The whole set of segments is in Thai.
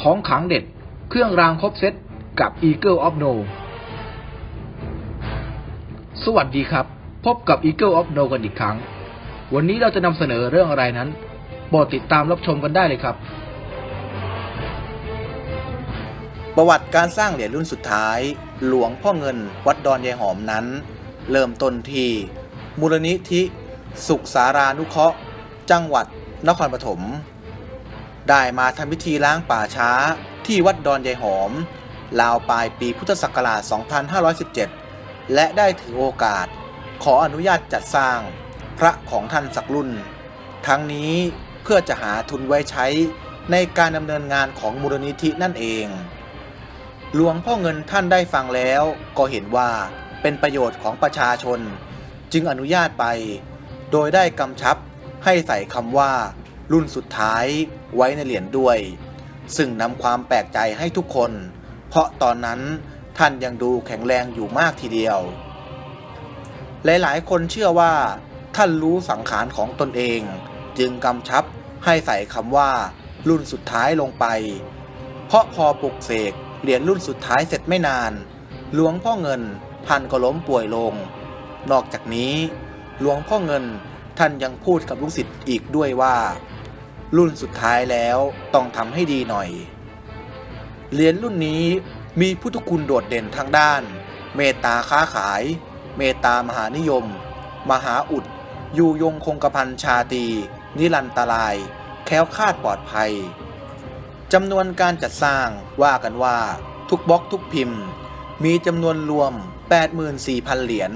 ของขังเด็ด เครื่องรางครบเซตกับ Eagle of No สวัสดีครับ พบกับ Eagle of No กันอีกครั้ง วันนี้เราจะนำเสนอเรื่องอะไรนั้นโปรดติดตามรับชมกันได้เลยครับ ประวัติการสร้างเหรียญรุ่นสุดท้าย หลวงพ่อเงินวัดดอนยายหอมนั้น เริ่มต้นที่มูลนิธิ สุขสารานุเคราะห์ จังหวัดนครปฐม ได้มาทำพิธีล้างป่าช้า ที่วัดดอนยายหอมราวปลายปีพุทธศักราช 2517 และได้ถือโอกาส ขออนุญาตจัดสร้างพระของท่านสักรุ่น ทั้งนี้เพื่อจะหาทุนไว้ใช้ในการดำเนินงานของมูลนิธินั่นเอง หลวงพ่อเงินท่านได้ฟังแล้วก็เห็นว่าเป็นประโยชน์ของประชาชน จึงอนุญาตไป โดยได้กำชับให้ใส่คำว่า รุ่นสุดท้ายไว้ในเหรียญด้วย ซึ่งนำความแปลกใจให้ทุกคน เพราะตอนนั้นท่านยังดูแข็งแรงอยู่มากทีเดียว หลายๆ คนเชื่อว่า ท่านรู้สังขารของตนเอง จึงกำชับให้ใส่คำว่า รุ่นสุดท้ายลงไป เพราะพอปลุกเสกเหรียญรุ่นสุดท้ายเสร็จไม่นานหลวงพ่อเงินท่านก็ล้มป่วยลง นอกจากนี้ หลวงพ่อเงินท่านยังพูดกับลูกศิษย์อีกด้วยว่า รุ่นสุดท้ายแล้วต้องทำให้ดีหน่อย เหรียญรุ่นนี้มีพุทธคุณโดดเด่นทางด้าน เมตตาค้าขาย เมตตามหานิยม มหาอุด อยู่ยงคงกระพันชาตี นิรันตราย แค้วคาดปลอดภัยจำนวนการจัดสร้างว่ากันว่าทุกบล็อกทุกพิมพ์ มีจำนวนรวม 84,000 เหรียญ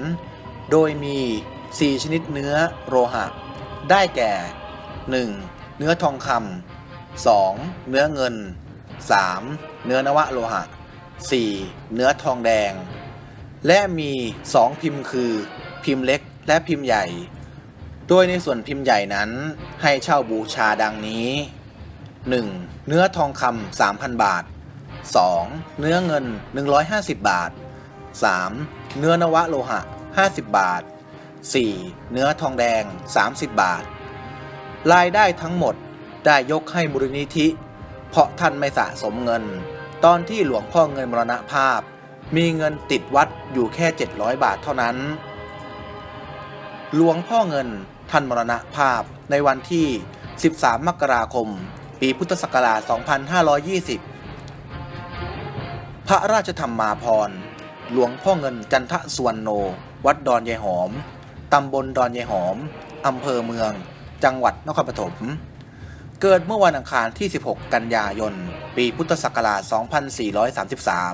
โดยมี 4 ชนิดเนื้อโลหะ ได้แก่ 1. เนื้อทองคำ 2. เนื้อเงิน 3. เนื้อนวะโลหะ 4. เนื้อทองแดง และมี 2 พิมพ์คือ พิมพ์เล็กและพิมพ์ใหญ่ โดยในส่วนพิมพ์ใหญ่นั้นให้เช่าบูชาดังนี้ 1. เนื้อทองคำ 3,000 บาท 2. เนื้อเงิน 150 บาท 3. เนื้อนวะโลหะ 50 บาท 4. เนื้อทองแดง 30 บาท รายได้ทั้งหมดได้ยกให้มูลนิธิ เพราะท่านไม่สะสมเงิน ตอนที่หลวงพ่อเงินมรณภาพ มีเงินติดวัดอยู่แค่ 700 บาทเท่านั้น หลวงพ่อเงินท่านมรณภาพในวันที่ 13 มกราคม ปีพุทธศักราช 2520 พระราชธรรมาภรหลวงพ่อเงินจันทสวนโน วัดดอนยายหอม ตำบลดอนยายหอม อำเภอเมือง จังหวัดนครปฐม เกิดเมื่อวันอังคารที่ 16 กันยายน ปีพุทธศักราช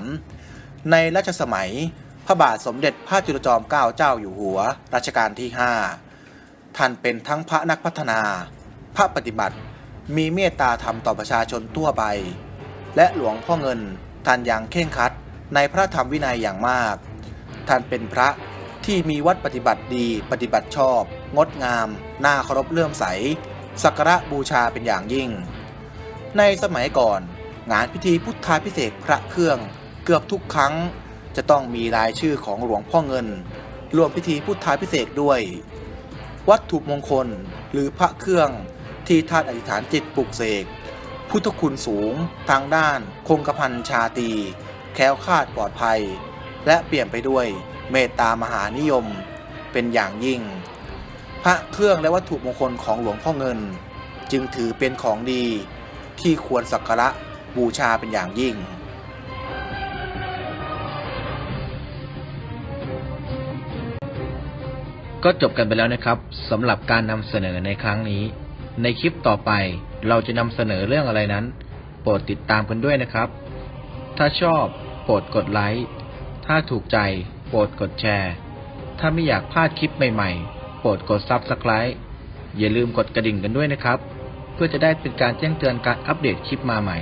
2433 ในรัชสมัยพระบาทสมเด็จพระจุลจอมเกล้าเจ้าอยู่หัว รัชกาลที่ 5 ท่านเป็นทั้งพระนักพัฒนา พระปฏิบัติ มีเมตตาธรรมต่อประชาชนทั่วไป และหลวงพ่อเงินท่านยังเข่งคัดในพระธรรมวินัยอย่างมาก ท่านเป็นพระที่มีวัดปฏิบัติดีปฏิบัติชอบ งดงาม น่าเคารพเลื่อมใส สักการะบูชาเป็นอย่างยิ่ง ในสมัยก่อน งานพิธีพุทธาพิเศษพระเครื่อง เกือบทุกครั้ง จะต้องมีรายชื่อของหลวงพ่อเงินรวมพิธีพุทธาพิเศษด้วย วัตถุมงคลหรือพระเครื่องที่ท่านอธิษฐานจิตปลุกเสกพุทธคุณสูง ทางด้าน คงกระพันชาตี แคล้วคลาดปลอดภัย และเปลี่ยนไปด้วยเมตตามหานิยม เป็นอย่างยิ่ง พระเครื่องและวัตถุมงคลของหลวงพ่อเงิน จึงถือเป็นของดีที่ควรสักการะบูชาเป็นอย่างยิ่ง ก็จบกันไปแล้วนะครับสำหรับการนำเสนอในครั้งนี้ ในคลิปต่อไปเราจะนำเสนอเรื่องอะไรนั้น โปรดติดตามกันด้วยนะครับ ถ้าชอบโปรดกดไลค์ถ้าถูกใจโปรดกดแชร์ ถ้าไม่อยากพลาดคลิปใหม่ ๆ ปรดกด Subscribe อย่าลืมกดกระดิ่งกันด้วยนะครับ เพื่อจะได้เป็นการแจ้งเตือนการอัปเดตคลิปมาใหม่